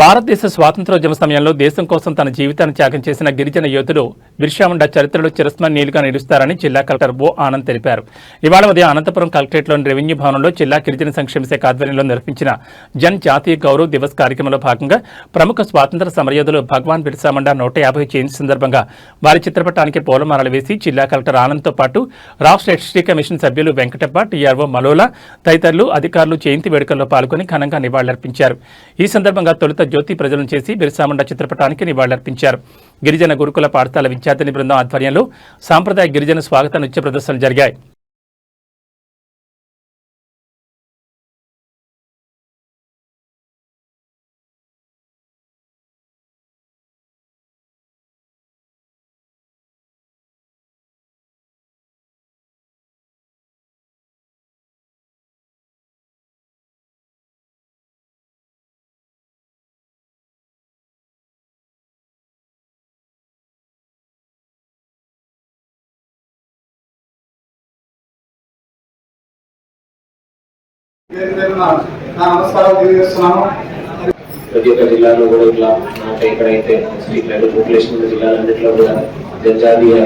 భారతదేశ స్వాతంత్రోద్యమ సమయంలో దేశం కోసం తన జీవితాన్ని త్యాగం చేసిన గిరిజన యోధుడు బిర్షాముండా చరిత్రలో చిరస్మరణీయులుగా నిలుస్తారని జిల్లా కలెక్టర్ ఓ ఆనంద్ తెలిపారు. ఇవాళ ఉదయం అనంతపురం కలెక్టరేట్లోని రెవెన్యూ భవనంలో జిల్లా గిరిజన సంక్షేమ శాఖ ఆధ్వర్యంలో నిర్వహించిన జన్ జాతీయ గౌరవ్ దివస్ కార్యక్రమంలో భాగంగా ప్రముఖ స్వాతంత్ర సమరయోధులు భగవాన్ బిర్సాముండా నూట యాభై జయంతి సందర్భంగా వారి చిత్రపటానికి పూలమాలలు వేసి జిల్లా కలెక్టర్ ఆనంద్తో పాటు రాష్ట్ర ఎస్టీ కమిషన్ సభ్యులు వెంకటప్ప టీఆర్ఓ మలోలా తదితరులు అధికారులు జయంతి వేడుకల్లో పాల్గొని ఘనంగా నివాళులర్పించారు. ఈ సందర్భంగా తొలుత జ్యోతి ప్రజలను చేసి బిర్సాముండా చిత్రపటానికి నివాళులర్పించారు. గిరిజన గురుకుల పాఠశాల విద్యార్థిని బృందం ఆధ్వర్యంలో సాంప్రదాయ గిరిజన స్వాగత నృత్య ప్రదర్శనలు జరిగాయి. తెలియజేస్తున్నాను ప్రతి ఒక్క జిల్లాలో కూడా ఇట్లా మనకి ఎక్కడైతే స్ట్రీట్ పాపులేషన్ ఉన్న జిల్లాలన్నింటిలో కూడా జనజాతీయ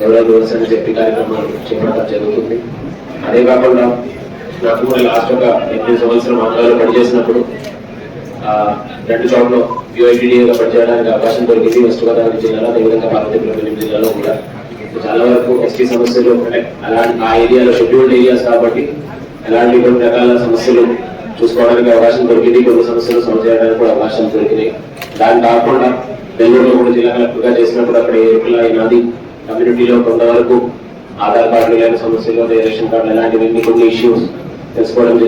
గౌరవ దివస్ అని చెప్పి కార్యక్రమాలు చేపట్టడం జరుగుతుంది. అదే కాకుండా నాకు కూడా లాస్ట్ ఒక ఎనిమిది సంవత్సరం అమరాలో పనిచేసినప్పుడు రెండు చోట్ల యూఐటీడీగా పనిచేయడానికి అవకాశం దొరికింది. వెస్ట్ గోదావరి జిల్లాలో అదేవిధంగా పార్వతీపురం జిల్లాలో కూడా. చాలా వరకు ఎస్టీ సమస్యలు అంటే అలాంటి ఆ ఏరియాలో షెడ్యూల్డ్ ఏరియాస్ కాబట్టి ఎలాంటి కొన్ని రకాల సమస్యలు చూసుకోవడానికి అవకాశం దొరికింది కొన్ని సమస్యలు సాల్వ్ చేయడానికి కూడా అవకాశం దొరికినాయి. దాని కాకుండా నెల్లూరులో కూడా జిల్లా కలెక్టర్గా చేసినప్పుడు అక్కడ ఎరుకుల అయినది కమ్యూనిటీలో కొంతవరకు ఆధార్ కార్డు లేని సమస్యలు రేషన్ కార్డు ఇలాంటివన్నీ కొన్ని ఇష్యూస్ తెలుసుకోవడం జరిగింది